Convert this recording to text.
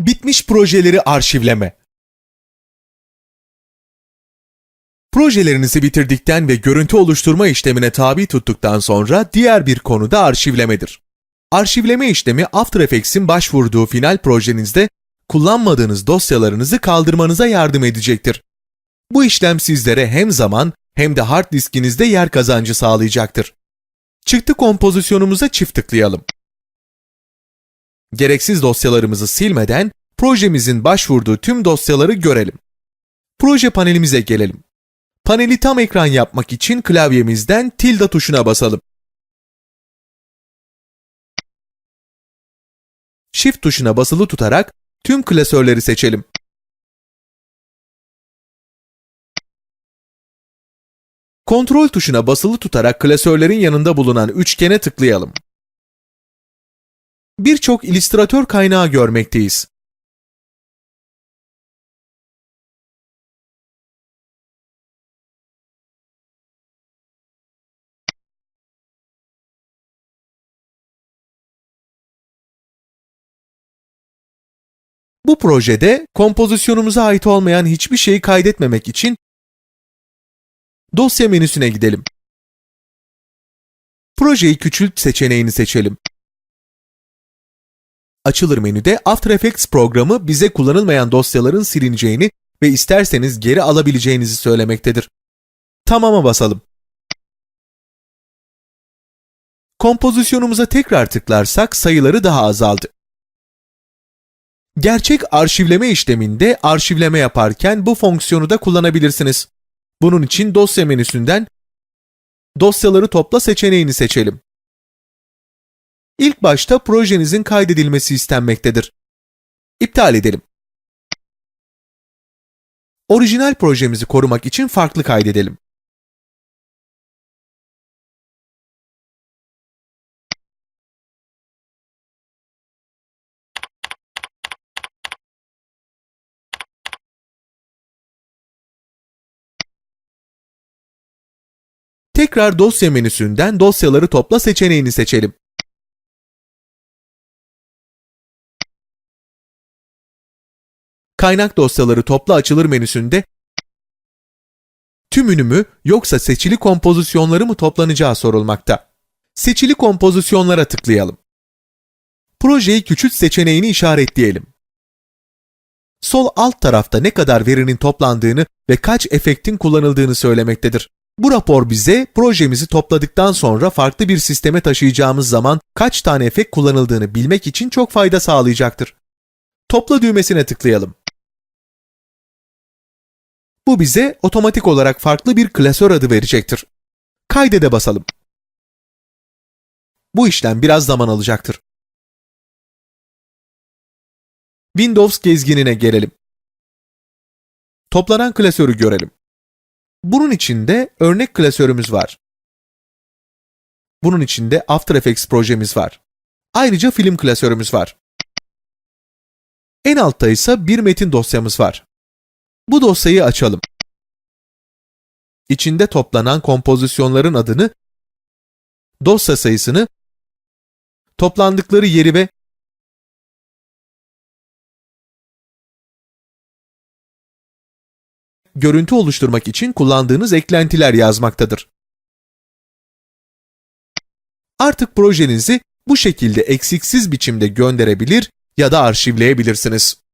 Bitmiş projeleri arşivleme. Projelerinizi bitirdikten ve görüntü oluşturma işlemine tabi tuttuktan sonra diğer bir konu da arşivlemedir. Arşivleme işlemi After Effects'in başvurduğu final projenizde kullanmadığınız dosyalarınızı kaldırmanıza yardım edecektir. Bu işlem sizlere hem zaman hem de hard diskinizde yer kazancı sağlayacaktır. Çıktı kompozisyonumuza çift tıklayalım. Gereksiz dosyalarımızı silmeden projemizin başvurduğu tüm dosyaları görelim. Proje panelimize gelelim. Paneli tam ekran yapmak için klavyemizden tilde tuşuna basalım. Shift tuşuna basılı tutarak tüm klasörleri seçelim. Kontrol tuşuna basılı tutarak klasörlerin yanında bulunan üçgene tıklayalım. Birçok illüstratör kaynağı görmekteyiz. Bu projede kompozisyonumuza ait olmayan hiçbir şeyi kaydetmemek için dosya menüsüne gidelim. Projeyi küçült seçeneğini seçelim. Açılır menüde After Effects programı bize kullanılmayan dosyaların silineceğini ve isterseniz geri alabileceğinizi söylemektedir. Tamam'a basalım. Kompozisyonumuza tekrar tıklarsak sayıları daha azaldı. Gerçek arşivleme işleminde arşivleme yaparken bu fonksiyonu da kullanabilirsiniz. Bunun için dosya menüsünden dosyaları topla seçeneğini seçelim. İlk başta projenizin kaydedilmesi istenmektedir. İptal edelim. Orijinal projemizi korumak için farklı kaydedelim. Tekrar dosya menüsünden dosyaları topla seçeneğini seçelim. Kaynak dosyaları topla açılır menüsünde tümünü mü yoksa seçili kompozisyonları mı toplanacağı sorulmakta. Seçili kompozisyonlara tıklayalım. Projeyi küçült seçeneğini işaretleyelim. Sol alt tarafta ne kadar verinin toplandığını ve kaç efektin kullanıldığını söylemektedir. Bu rapor bize projemizi topladıktan sonra farklı bir sisteme taşıyacağımız zaman kaç tane efekt kullanıldığını bilmek için çok fayda sağlayacaktır. Topla düğmesine tıklayalım. Bu bize otomatik olarak farklı bir klasör adı verecektir. Kaydede basalım. Bu işlem biraz zaman alacaktır. Windows gezginine gelelim. Toplanan klasörü görelim. Bunun içinde örnek klasörümüz var. Bunun içinde After Effects projemiz var. Ayrıca film klasörümüz var. En altta ise bir metin dosyamız var. Bu dosyayı açalım. İçinde toplanan kompozisyonların adını, dosya sayısını, toplandıkları yeri ve görüntü oluşturmak için kullandığınız eklentiler yazmaktadır. Artık projenizi bu şekilde eksiksiz biçimde gönderebilir ya da arşivleyebilirsiniz.